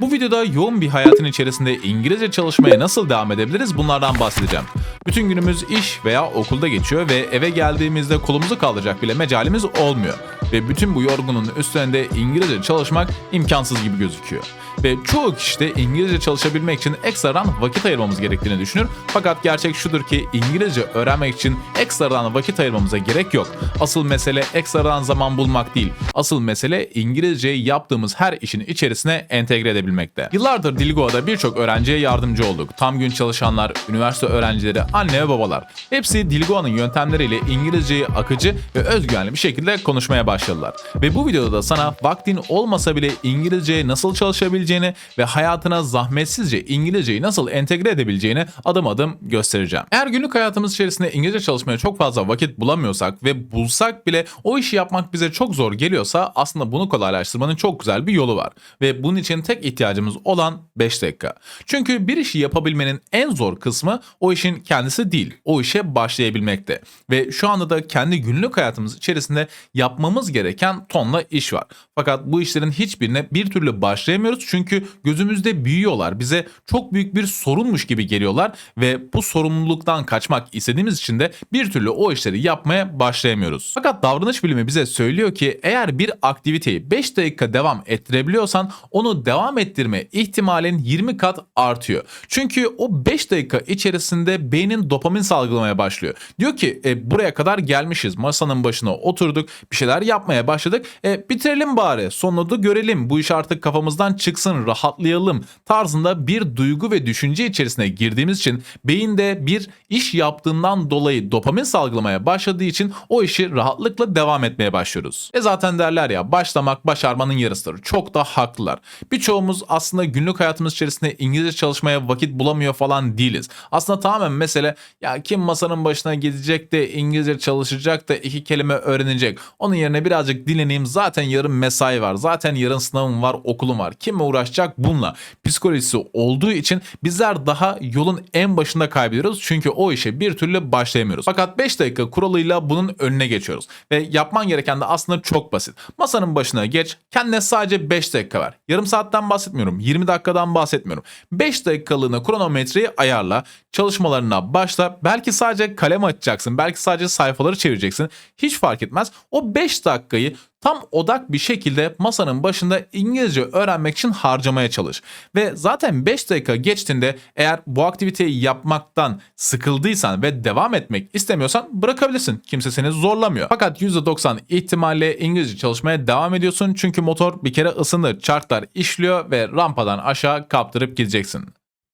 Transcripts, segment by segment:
Bu videoda yoğun bir hayatın içerisinde İngilizce çalışmaya nasıl devam edebiliriz bunlardan bahsedeceğim. Bütün günümüz iş veya okulda geçiyor ve eve geldiğimizde kolumuzu kaldıracak bile mecalimiz olmuyor. Ve bütün bu yorgunun üstünde İngilizce çalışmak imkansız gibi gözüküyor. Ve çoğu kişi de İngilizce çalışabilmek için ekstradan vakit ayırmamız gerektiğini düşünür. Fakat gerçek şudur ki İngilizce öğrenmek için ekstradan vakit ayırmamıza gerek yok. Asıl mesele ekstradan zaman bulmak değil. Asıl mesele İngilizceyi yaptığımız her işin içerisine entegre edebilmekte. Yıllardır Dilgoa'da birçok öğrenciye yardımcı olduk. Tam gün çalışanlar, üniversite öğrencileri, anne ve babalar. Hepsi Dilgoa'nın yöntemleriyle İngilizceyi akıcı ve özgüvenli bir şekilde konuşmaya başladılar. Ve bu videoda da sana vaktin olmasa bile İngilizceye nasıl çalışabileceğini ve hayatına zahmetsizce İngilizceyi nasıl entegre edebileceğini adım adım göstereceğim. Eğer günlük hayatımız içerisinde İngilizce çalışmaya çok fazla vakit bulamıyorsak ve bulsak bile o işi yapmak bize çok zor geliyorsa aslında bunu kolaylaştırmanın çok güzel bir yolu var. Ve bunun için tek ihtiyacımız olan 5 dakika. Çünkü bir işi yapabilmenin en zor kısmı o işin kendisi değil. O işe başlayabilmekte. Ve şu anda da kendi günlük hayatımız içerisinde yapmamız gereken tonla iş var. Fakat bu işlerin hiçbirine bir türlü başlayamıyoruz çünkü gözümüzde büyüyorlar. Bize çok büyük bir sorunmuş gibi geliyorlar ve bu sorumluluktan kaçmak istediğimiz için de bir türlü o işleri yapmaya başlayamıyoruz. Fakat davranış bilimi bize söylüyor ki eğer bir aktiviteyi 5 dakika devam ettirebiliyorsan onu devam ettirme ihtimalin 20 kat artıyor. Çünkü o 5 dakika içerisinde beynin dopamin salgılamaya başlıyor. Diyor ki e, buraya kadar gelmişiz masanın başına oturduk bir şeyler yapmaya başladık e, bitirelim bari sonunu da görelim bu iş artık kafamızdan çıksın rahatlayalım tarzında bir duygu ve düşünce içerisine girdiğimiz için beyinde bir iş yaptığından dolayı dopamin salgılamaya başladığı için o işi rahatlıkla devam etmeye başlıyoruz. E zaten derler ya başlamak başarmanın yarısıdır. Çok da haklılar. Birçoğumuz aslında günlük hayatımız içerisinde İngilizce çalışmaya vakit bulamıyor falan değiliz. Aslında tamamen mesele ya kim masanın başına gidecek de İngilizce çalışacak da iki kelime öğrenecek. Onun yerine birazcık dinleneyim zaten yarın mesai var. Zaten yarın sınavım var okulum var. Kim uğraşacak bununla? Psikolojisi olduğu için bizler daha yolun en başında kaybediyoruz. Çünkü o işe bir türlü başlayamıyoruz. Fakat 5 dakika kuralıyla bunun önüne geçiyoruz. Ve yapman gereken de aslında çok basit. Masanın başına geç. Kendine sadece 5 dakika ver. Yarım saatten bahsetmiyorum. 20 dakikadan bahsetmiyorum. 5 dakikalığına kronometreyi ayarla. Çalışmalarına başla. Belki sadece kalem açacaksın. Belki sadece sayfaları çevireceksin. Hiç fark etmez. O 5 dakikayı tam odak bir şekilde masanın başında İngilizce öğrenmek için harcamaya çalış. Ve zaten 5 dakika geçtiğinde eğer bu aktiviteyi yapmaktan sıkıldıysan ve devam etmek istemiyorsan bırakabilirsin. Kimse seni zorlamıyor. Fakat %90 ihtimalle İngilizce çalışmaya devam ediyorsun çünkü motor bir kere ısındı, çarklar işliyor ve rampadan aşağı kaptırıp gideceksin.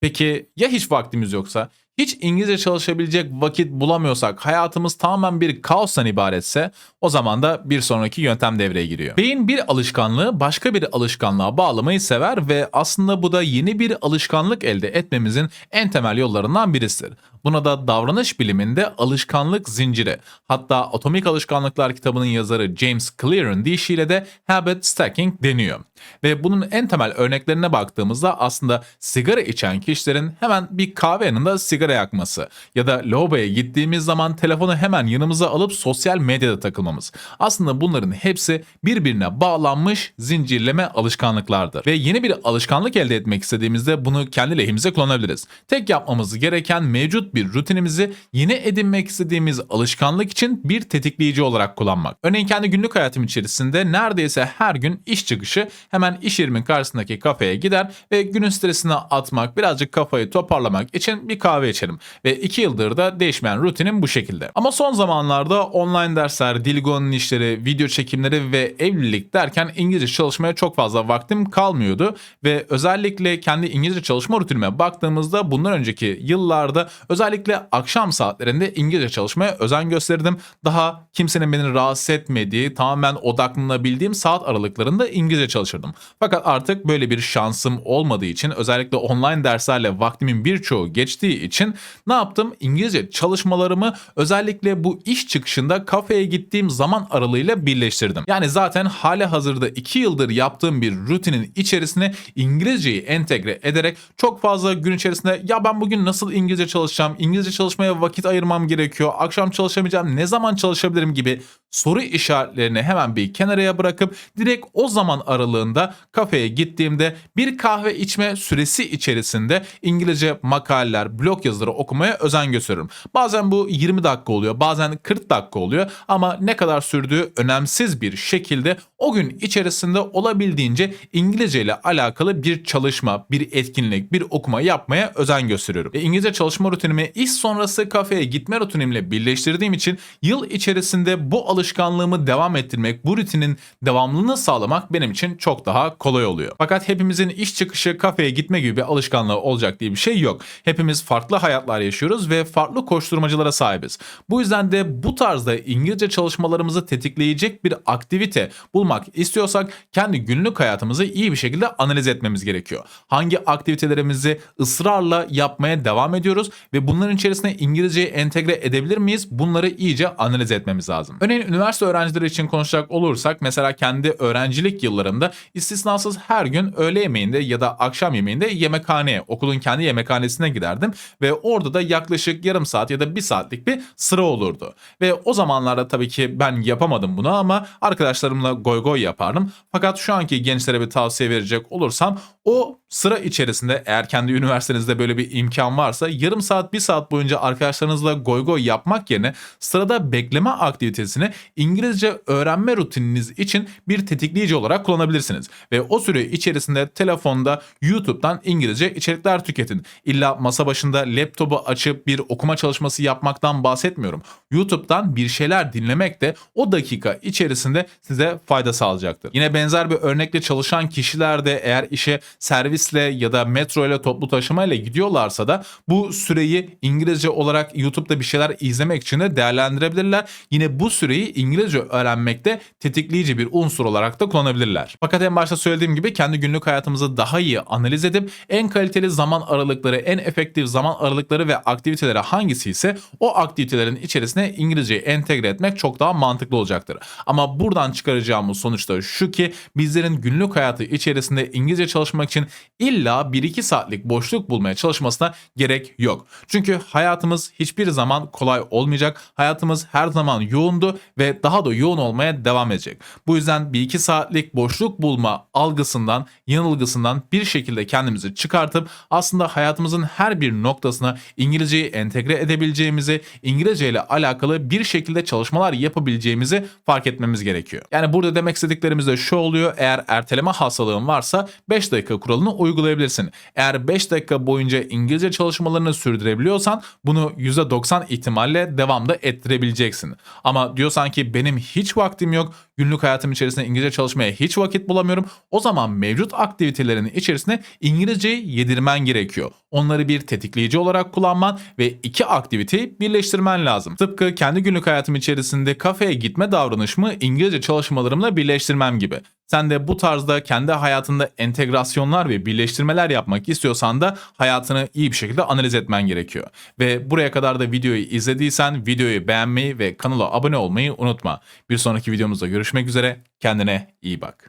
Peki ya hiç vaktimiz yoksa? Hiç İngilizce çalışabilecek vakit bulamıyorsak, hayatımız tamamen bir kaostan ibaretse o zaman da bir sonraki yöntem devreye giriyor. Beyin bir alışkanlığı başka bir alışkanlığa bağlamayı sever ve aslında bu da yeni bir alışkanlık elde etmemizin en temel yollarından birisidir. Buna da davranış biliminde alışkanlık zinciri, hatta Atomik Alışkanlıklar kitabının yazarı James Clear'ın deyişiyle de habit stacking deniyor. Ve bunun en temel örneklerine baktığımızda aslında sigara içen kişilerin hemen bir kahve yanında sigara yakması ya da lavaboya gittiğimiz zaman telefonu hemen yanımıza alıp sosyal medyada takılmamız. Aslında bunların hepsi birbirine bağlanmış zincirleme alışkanlıklardır. Ve yeni bir alışkanlık elde etmek istediğimizde bunu kendi lehimize kullanabiliriz. Tek yapmamız gereken mevcut bir rutinimizi yeni edinmek istediğimiz alışkanlık için bir tetikleyici olarak kullanmak. Örneğin kendi günlük hayatım içerisinde neredeyse her gün iş çıkışı hemen iş yerimin karşısındaki kafeye gider ve günün stresini atmak, birazcık kafayı toparlamak için bir kahve içerim. Ve iki yıldır da değişmeyen rutinim bu şekilde. Ama son zamanlarda online dersler, Dilgo'nun işleri, video çekimleri ve evlilik derken İngilizce çalışmaya çok fazla vaktim kalmıyordu. Ve özellikle kendi İngilizce çalışma rutinime baktığımızda bundan önceki yıllarda özellikle akşam saatlerinde İngilizce çalışmaya özen gösterdim. Daha kimsenin beni rahatsız etmediği, tamamen odaklanabildiğim saat aralıklarında İngilizce çalışırdım. Fakat artık böyle bir şansım olmadığı için özellikle online derslerle vaktimin birçoğu geçtiği için ne yaptım? İngilizce çalışmalarımı özellikle bu iş çıkışında kafeye gittiğim zaman aralığıyla birleştirdim. Yani zaten hali hazırda 2 yıldır yaptığım bir rutinin içerisine İngilizceyi entegre ederek çok fazla gün içerisinde ya ben bugün nasıl İngilizce çalışacağım İngilizce çalışmaya vakit ayırmam gerekiyor, akşam çalışamayacağım, ne zaman çalışabilirim gibi soru işaretlerini hemen bir kenaraya bırakıp direkt o zaman aralığında kafeye gittiğimde bir kahve içme süresi içerisinde İngilizce makaleler, blog yazıları okumaya özen gösteriyorum. Bazen bu 20 dakika oluyor, bazen 40 dakika oluyor ama ne kadar sürdüğü önemsiz bir şekilde o gün içerisinde olabildiğince İngilizce ile alakalı bir çalışma, bir etkinlik, bir okuma yapmaya özen gösteriyorum. Ve İngilizce çalışma rutinimi iş sonrası kafeye gitme rutinimle birleştirdiğim için yıl içerisinde bu alışkanlığımı devam ettirmek, bu rutinin devamlılığını sağlamak benim için çok daha kolay oluyor. Fakat hepimizin iş çıkışı kafeye gitme gibi bir alışkanlığı olacak diye bir şey yok. Hepimiz farklı hayatlar yaşıyoruz ve farklı koşturmacılara sahibiz. Bu yüzden de bu tarzda İngilizce çalışmalarımızı tetikleyecek bir aktivite bulmak istiyorsak kendi günlük hayatımızı iyi bir şekilde analiz etmemiz gerekiyor. Hangi aktivitelerimizi ısrarla yapmaya devam ediyoruz ve bunların içerisine İngilizceyi entegre edebilir miyiz? Bunları iyice analiz etmemiz lazım. Örneğin üniversite öğrencileri için konuşacak olursak mesela kendi öğrencilik yıllarımda istisnasız her gün öğle yemeğinde ya da akşam yemeğinde yemekhaneye, okulun kendi yemekhanesine giderdim ve orada da yaklaşık yarım saat ya da bir saatlik bir sıra olurdu. Ve o zamanlarda tabii ki ben yapamadım bunu ama arkadaşlarımla goy goy yapardım. Fakat şu anki gençlere bir tavsiye verecek olursam o sıra içerisinde eğer kendi üniversitenizde böyle bir imkan varsa yarım saat bir saat boyunca arkadaşlarınızla goy goy yapmak yerine sırada bekleme aktivitesini İngilizce öğrenme rutininiz için bir tetikleyici olarak kullanabilirsiniz. Ve o süre içerisinde telefonda YouTube'dan İngilizce içerikler tüketin. İlla masa başında laptopu açıp bir okuma çalışması yapmaktan bahsetmiyorum. YouTube'dan bir şeyler dinlemek de o dakika içerisinde size fayda sağlayacaktır. Yine benzer bir örnekle çalışan kişiler de eğer işe servisle ya da metro ile toplu taşımayla gidiyorlarsa da bu süreyi İngilizce olarak YouTube'da bir şeyler izlemek için de değerlendirebilirler. Yine bu süreyi İngilizce öğrenmekte tetikleyici bir unsur olarak da kullanabilirler. Fakat en başta söylediğim gibi kendi günlük hayatımızı daha iyi analiz edip en kaliteli zaman aralıkları, en efektif zaman aralıkları ve aktiviteleri hangisi ise o aktivitelerin içerisine İngilizceyi entegre etmek çok daha mantıklı olacaktır. Ama buradan çıkaracağımız sonuç da şu ki bizlerin günlük hayatı içerisinde İngilizce çalışmak için illa 1-2 saatlik boşluk bulmaya çalışmasına gerek yok. Çünkü hayatımız hiçbir zaman kolay olmayacak. Hayatımız her zaman yoğundu ve daha da yoğun olmaya devam edecek. Bu yüzden 1-2 saatlik boşluk bulma algısından, yanılgısından bir şekilde kendimizi çıkartıp aslında hayatımızın her bir noktasına İngilizceyi entegre edebileceğimizi, İngilizce ile alakalı bir şekilde çalışmalar yapabileceğimizi fark etmemiz gerekiyor. Yani burada demek istediklerimiz de şu oluyor. Eğer erteleme hastalığın varsa 5 dakika kuralını uygulayabilirsin. Eğer 5 dakika boyunca İngilizce çalışmalarını sürdürebiliyorsan bunu %90 ihtimalle devamda ettirebileceksin. Ama diyorsan ki benim hiç vaktim yok, günlük hayatım içerisinde İngilizce çalışmaya hiç vakit bulamıyorum. O zaman mevcut aktivitelerin içerisine İngilizceyi yedirmen gerekiyor. Onları bir tetikleyici olarak kullanman ve iki aktiviteyi birleştirmen lazım. Tıpkı kendi günlük hayatım içerisinde kafeye gitme davranışımı İngilizce çalışmalarımla birleştirmem gibi. Sen de bu tarzda kendi hayatında entegrasyonlar ve birleştirmeler yapmak istiyorsan da hayatını iyi bir şekilde analiz etmen gerekiyor. Ve buraya kadar da videoyu izlediysen videoyu beğenmeyi ve kanala abone olmayı unutma. Bir sonraki videomuzda görüşmek üzere. Kendine iyi bak.